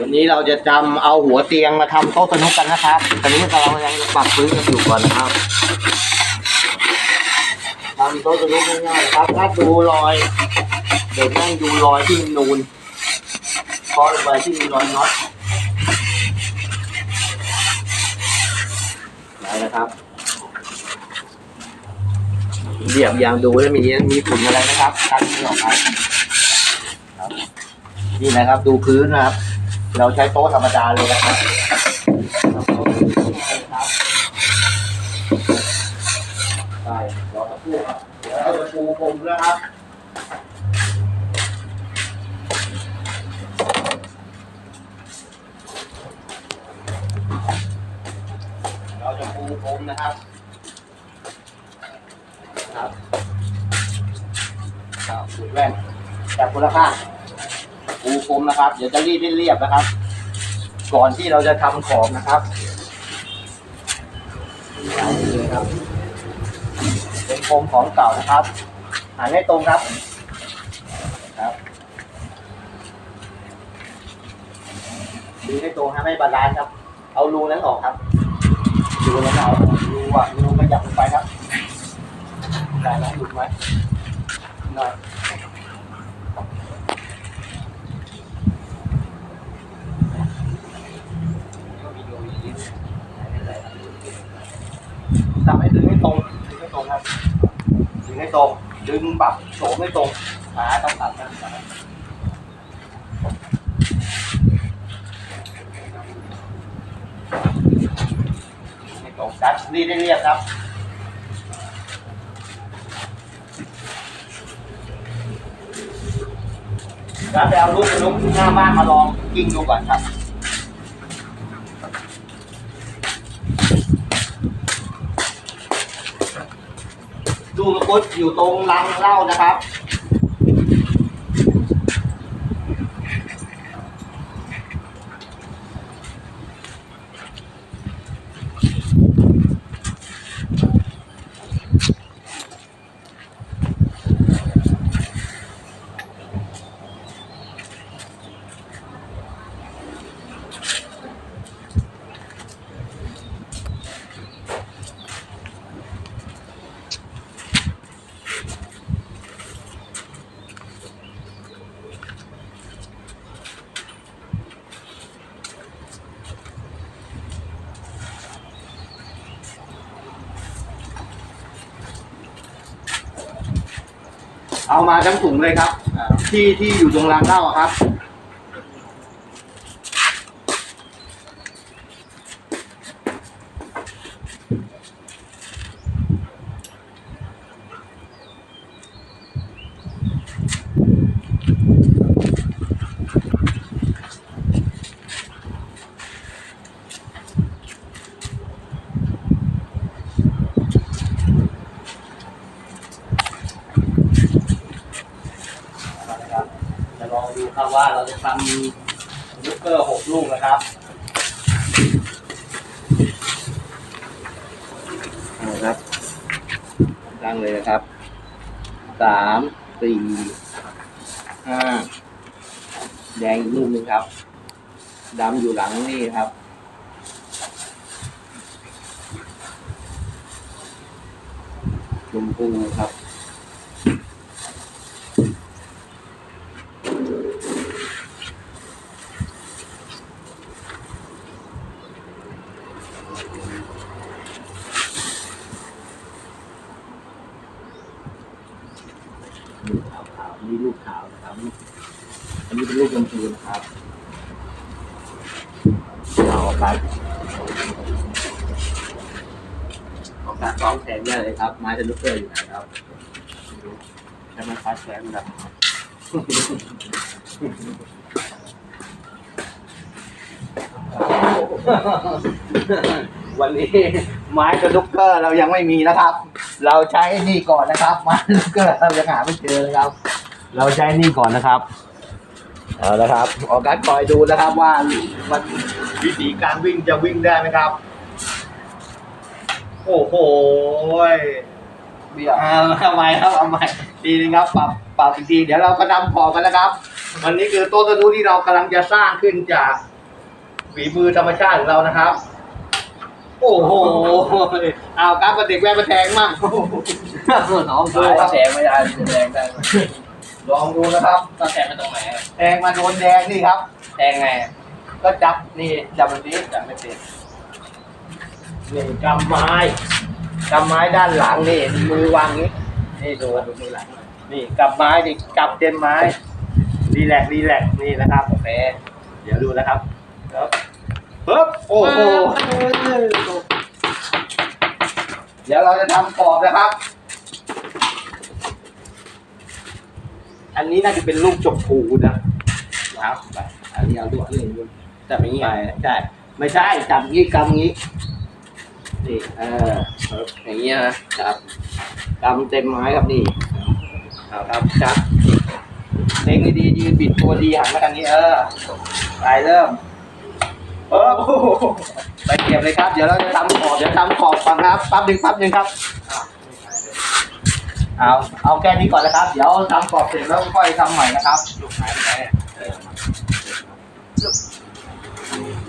วันนี้เราจะจำเอาหัวเตียงมาทำโต๊ะสนุกกันนะครับ ตอนนี้เรายังปรับพื้นกันอยู่ก่อนนะครับทำโต๊ะสนุกง่ายๆครับถ้าดูรอย เดี๋ยวนั่งดูรอยที่มันนูนเคาะลงไปที่มีรอยน็อตได้นะครับเดี๋ยวอย่างดูแล้วมีมีฝุ่นอะไรนะครับกันไม่ออกไปครับ นี่นะครับ ดูพื้นนะครับ เราใช้โต๊ะธรรมดาเลยนะครับใช่รอสักครู่ครับเดี๋ยวเราจะปูพรมนะครับเราจะปูพรมนะครับครับครับปูแว่นจากคุณภาพ ปูพรมนะครับ เดี๋ยวจะรีดให้เรียบนะครับ ก่อนที่เราจะทำขอบนะครับเอาเลยครับ เป็นพรมของเก่านะครับหันให้ตรงครับครับดูให้ตรงนะไม่บาลานซ์ครับ เอารูนั้นออกครับรูนั้นเอารูอะรูขยับลงไปครับได้ไหมหลุดไหมหน่อย ทำให้ดึงให้ตรงดึงให้ตรงครับดึงให้ตรง ดึงปรับโฉมให้ตรงขาต้องตัดนะครับให้ตรงชัดรีดได้เรียบครับแล้วไปเอาลูกไปลุกหน้าบ้านมาลองยิงดูก่อนครับ ดูมะกุดอยู่ตรงรังเหล้านะครับ เอามาทั้งถุงเลยครับ ที่ที่อยู่ตรงรางเหล้าอะครับ จะลองดูครับว่าเราจะทำลูกเกอร์หกลูกนะครับนะครับตั้งเลยนะครับสามสี่ห้าแดงอีกลูกหนึ่งครับดำอยู่หลังนี่ครับชมพูครับ ลูกขาวขาวๆ นี่ลูกขาวนะครับอันนี้เป็นลูกชมพูนะครับเอาไปออกการซ้อมแทนได้เลยครับ ไม้จะลุกเกอร์อยู่ไหนครับใช้ไม้คัดแทนแบบวันนี้ไม้กระลุกเกอร์เรายังไม่มีนะครับ เราใช้นี่ก่อนนะครับ ไม้กระลุกเกอร์เรายังหาไม่เจอนะครับ เราใช้นี่ก่อนนะครับ เอาละครับออกัสคอยดูนะครับว่ามันวิธีการวิ่งจะวิ่งได้ไหมครับ โอ้โหเบียเอาใหม่ครับเอาใหม่ทีนึงครับปรับปรับอีกทีเดี๋ยวเราก็ดำขอบกันแล้วครับ วันนี้คือโต๊ะสนุกที่เรากำลังจะสร้างขึ้นจากฝีมือธรรมชาติของเรานะครับ โอ้โหเอากราฟกับเด็กแว่นมาแทงมั่งน้องดูครับแชร์ไม่ได้แชร์ได้ ลองดูนะครับต้องแชร์มาตรงไหนแทงมาโดนแดงนี่ครับ แทงไงก็จับนี่จับแบบนี้จับไม่เป็นนี่กำไม้กำไม้ด้านหลังนี่มือวางนี้นี่ดูดูมือหลังนี่กำไม้นี่กำเต็มไม้รีแลกซ์รีแลกซ์นี่นะครับโอเคเดี๋ยวดูนะครับครับปึ๊บโอ้โหเดี๋ยวเราจะทำกรอบนะครับ อันนี้น่าจะเป็นลูกจกผูนะครับไปอันนี้เอาด้วยนี่จับอย่างนี้ไปใช่ไม่ใช่จับงี้กำงี้นี่เอออย่างนี้นะครับกำเต็มไม้ครับนี่เอาครับจับเล็งให้ดียืนบิดตัวดีหันมาทางนี้เออไปเริ่มเออโอ้โหไปเก็บเลยครับ เดี๋ยวเราจะทำขอบเดี๋ยวทำขอบก่อนครับปั๊บหนึ่งปั๊บหนึ่งครับ เอาเอาแค่นี้ก่อนนะครับ เดี๋ยวทำขอบเสร็จแล้วค่อยทำใหม่นะครับลูกหายไปไหน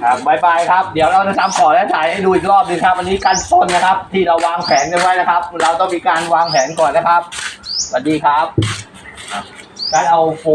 ครับบายบายครับ เดี๋ยวเราจะทำขอและถ่ายให้ดูอีกรอบหนึงครับ อันนี้การต้นนะครับ ที่เราวางแผนกันไว้นะครับ เราต้องมีการวางแผนก่อนนะครับสวัสดีครับ การเอาโฟ